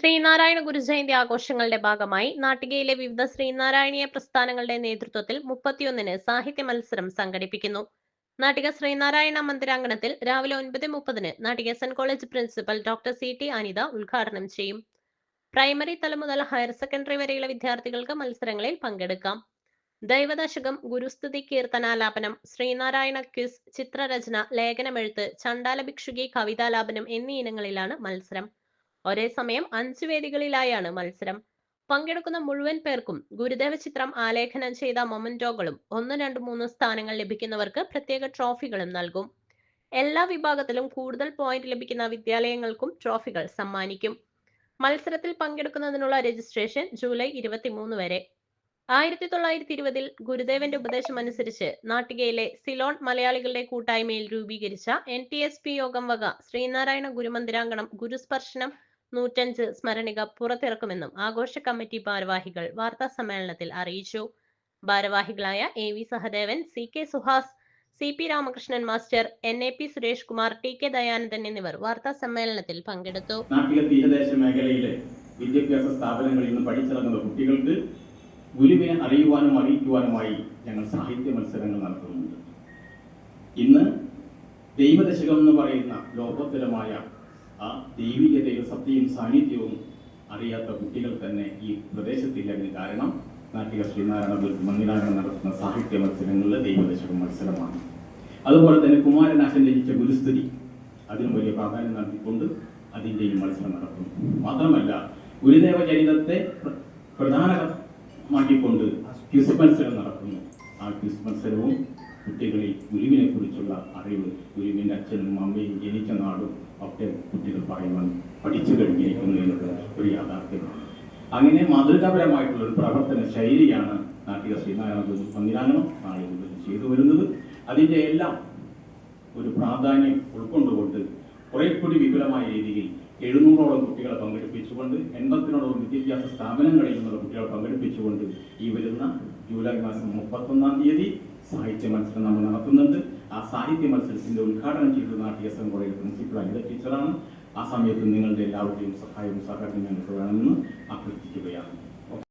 ശ്രീനാരായണ ഗുരുജയന്തി ആഘോഷങ്ങളുടെ ഭാഗമായി നാട്ടികയിലെ വിവിധ ശ്രീനാരായണീയ പ്രസ്ഥാനങ്ങളുടെ നേതൃത്വത്തിൽ മുപ്പത്തിയൊന്നിന് സാഹിത്യ മത്സരം സംഘടിപ്പിക്കുന്നു. നാട്ടിക ശ്രീനാരായണ മന്ദിരാങ്കണത്തിൽ രാവിലെ ഒൻപത് മുപ്പതിന് Nattika saint college principal doctor C T Anitha ഉദ്ഘാടനം ചെയ്യും. പ്രൈമറി തലം മുതൽ ഹയർ സെക്കൻഡറി വരെയുള്ള വിദ്യാർത്ഥികൾക്ക് മത്സരങ്ങളിൽ പങ്കെടുക്കാം. ദൈവദശകം ഗുരുസ്തുതി കീർത്തനാലാപനം ശ്രീനാരായണ ക്വിസ് ചിത്രരചന ലേഖനമെഴുത്ത് ചണ്ടാല ഭിക്ഷുകി കവിതാലാപനം എന്നീ ഇനങ്ങളിലാണ് മത്സരം. ഒരേ സമയം അഞ്ച് വേദികളിലായാണ് മത്സരം. പങ്കെടുക്കുന്ന മുഴുവൻ പേർക്കും ഗുരുദേവ ചിത്രം ആലേഖനം ചെയ്ത മൊമന്റോകളും ഒന്ന് രണ്ട് മൂന്ന് സ്ഥാനങ്ങൾ ലഭിക്കുന്നവർക്ക് പ്രത്യേക ട്രോഫികളും നൽകും. എല്ലാ വിഭാഗത്തിലും കൂടുതൽ പോയിന്റ് ലഭിക്കുന്ന വിദ്യാലയങ്ങൾക്കും ട്രോഫികൾ സമ്മാനിക്കും. മത്സരത്തിൽ പങ്കെടുക്കുന്നതിനുള്ള രജിസ്ട്രേഷൻ ജൂലൈ ഇരുപത്തിമൂന്ന് വരെ. ആയിരത്തി തൊള്ളായിരത്തി ഇരുപതിൽ ഗുരുദേവന്റെ ഉപദേശം അനുസരിച്ച് നാട്ടികയിലെ സിലോൺ മലയാളികളുടെ കൂട്ടായ്മയിൽ രൂപീകരിച്ച എൻ ടി എസ് പി യോഗം വക ശ്രീനാരായണ ഗുരുമന്ദിരാങ്കണം ഗുരുസ്പർശനം നൂറ്റഞ്ച് സ്മരണിക പുറത്തിറക്കുമെന്നും ആഘോഷ കമ്മിറ്റി ഭാരവാഹികൾ വാർത്താ സമ്മേളനത്തിൽ അറിയിച്ചു. ഭാരവാഹികളായ A V Sahadevan C K Suhas C P Ramakrishnan master N A P Suresh Kumar T K Dayanandan എന്നിവർ വാർത്താ സമ്മേളനത്തിൽ പങ്കെടുത്തു. നാട്ടിലെ തീരദേശ മേഖലയിലെ വിദ്യാഭ്യാസ സ്ഥാപനങ്ങളിൽ നിന്ന് പഠിച്ചിറങ്ങുന്ന കുട്ടികൾക്ക് ഗുരുവിനെ അറിയുവാനും അറിയിക്കുവാനുമായി ഞങ്ങൾ സാഹിത്യ മത്സരങ്ങൾ നടത്തുന്നുണ്ട്. ഇന്ന് ദൈവദശകം എന്ന് പറയുന്ന ലോകോത്തരമായ ആ ദൈവികതയും സത്യവും സാന്നിധ്യവും അറിയാത്ത കുട്ടികൾ തന്നെ ഈ പ്രദേശത്തില്ലതിന് കാരണം നാട്ടിക ശ്രീനാരായണ ഗുരു നടത്തുന്ന സാഹിത്യ മത്സരങ്ങളിലെ ദൈവദശക മത്സരമാണ്. അതുപോലെ തന്നെ കുമാരനാശൻ രചിച്ച ഗുരുസ്തുതി അതിന് വലിയ പ്രാധാന്യം നൽകിക്കൊണ്ട് അതിന്റെയും മത്സരം നടത്തുന്നു മാത്രമല്ല ഗുരുദേവ ചരിതത്തെ പ്ര- പ്രധാനമാക്കിക്കൊണ്ട് ക്വിസ് മത്സരം നടത്തുന്നു ആ ക്വിസ് മത്സരവും കുട്ടികളിൽ ഗുരുവിനെ കുറിച്ചുള്ള അറിവ് ഗുരുവിന്റെ അച്ഛനും അമ്മയും ജനിച്ച നാടും ഒക്കെ കുട്ടികൾ പറയുവാൻ പഠിച്ചു കഴിഞ്ഞിരിക്കുന്നു എന്നത് ഒരു യാഥാർത്ഥ്യമാണ്. അങ്ങനെ മാതൃകാപരമായിട്ടുള്ള ഒരു പ്രവർത്തന ശൈലിയാണ് നാട്ടിക ശ്രീനാരായണ ഗുരു നാളെ ചെയ്തു വരുന്നത്. അതിന്റെ എല്ലാം ഒരു പ്രാധാന്യം ഉൾക്കൊണ്ടുകൊണ്ട് കുറെ കൂടി വിപുലമായ രീതിയിൽ എഴുന്നൂറോളം കുട്ടികളെ പങ്കെടുപ്പിച്ചുകൊണ്ട് എൺപത്തിനോളം വിദ്യാഭ്യാസ സ്ഥാപനങ്ങളിൽ നിന്നുള്ള കുട്ടികളെ പങ്കെടുപ്പിച്ചുകൊണ്ട് ഈ വരുന്ന ജൂലൈ മാസം മുപ്പത്തൊന്നാം തീയതി സാഹിത്യ മത്സരം നമ്മൾ നടത്തുന്നുണ്ട്. ആ സാഹിത്യ മത്സരത്തിന്റെ ഉദ്ഘാടനം ചെയ്തത് നാട്ടിക സംഘ കോളേജ് പ്രിൻസിപ്പൽ അനിത ടീച്ചറാണ്. ആ സമയത്ത് നിങ്ങളുടെ എല്ലാവരുടെയും സഹായവും സഹകരണവും ഞങ്ങൾക്ക് വേണമെന്ന് അഭ്യർത്ഥിക്കുകയാണ്.